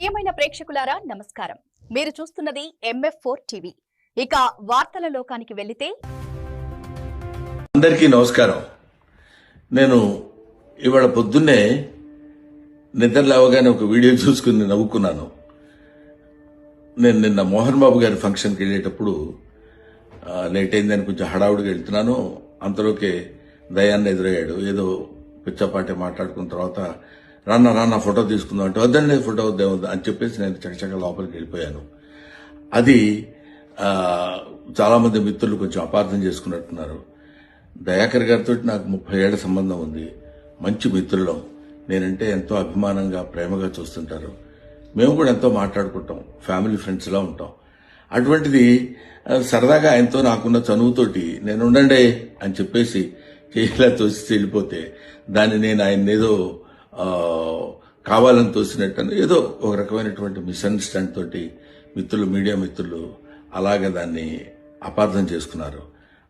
ప్రియమైన ప్రేక్షకులారా నమస్కారం. మీరు చూస్తున్నది ఎంఎఫ్ ఫోర్ టీవీ ఇక వార్తల లోకానికి వెళితే అందరికీ నమస్కారం. నేను ఇవాళ పొద్దున్నే నిద్ర లేవగానే ఒక వీడియో చూసుకుని నవ్వుకున్నాను. నేను నిన్న మోహన్ బాబు గారి ఫంక్షన్కి వెళ్ళేటప్పుడు లేట్ అయిందని కొంచెం హడావుడిగా వెళ్తున్నాను. అంతలోకే దయాన్ని ఎదురయ్యాడు. ఏదో పిచ్చపాటి మాట్లాడుకున్న తర్వాత రాన్న రాన్న ఫోటో తీసుకుందాం అంటే వద్దండి ఫోటో వద్దే వద్దు అని చెప్పేసి నేను చకచక లోపలికి వెళ్ళిపోయాను. అది చాలామంది మిత్రులు కొంచెం అపార్థం చేసుకున్నట్టున్నారు. దయాకర్ గారితో నాకు ముప్పై ఏళ్ళ సంబంధం ఉంది. మంచి మిత్రులం. నేనంటే ఎంతో అభిమానంగా ప్రేమగా చూస్తుంటారు. మేము కూడా ఎంతో మాట్లాడుకుంటాం. ఫ్యామిలీ ఫ్రెండ్స్లా ఉంటాం. అటువంటిది సరదాగా ఆయనతో నాకున్న చనువుతోటి నేను ఉండండి అని చెప్పేసి చేయిలా తోసి వెళ్ళిపోతే దాన్ని నేను ఆయన ఏదో కావాలని తోసినట్టు ఏదో ఒక రకమైనటువంటి మిస్అండర్స్టాండ్ తోటి మిత్రులు మీడియా మిత్రులు అలాగే దాన్ని అపార్థం చేసుకున్నారు.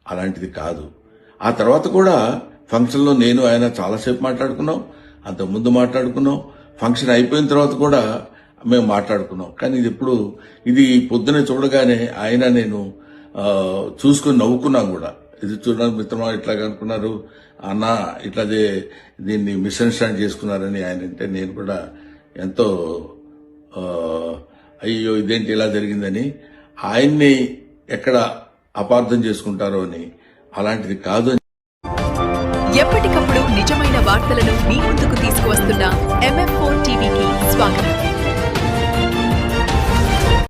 అలాంటిది కాదు. ఆ తర్వాత కూడా ఫంక్షన్లో నేను ఆయన చాలాసేపు మాట్లాడుకున్నాం. అంత ముందు మాట్లాడుకున్నాం. ఫంక్షన్ అయిపోయిన తర్వాత కూడా మేము మాట్లాడుకున్నాం. కానీ ఇది ఇప్పుడు ఇది పొద్దునే చూడగానే ఆయన నేను చూసుకుని నవ్వుకున్నాం కూడా. ఇది చూడడానికి మిత్రమా ఇట్లా అనుకున్నారు. అన్న ఇట్లా దీన్ని మిస్అండర్స్టాండ్ చేసుకున్నారని ఆయన అంటే నేను కూడా ఎంతో అయ్యో ఇదేంటి ఇలా జరిగిందని ఆయన్ని ఎక్కడ అపార్థం చేసుకుంటారో అని అలాంటిది కాదు అని ఎప్పటికప్పుడు నిజమైన వార్తలను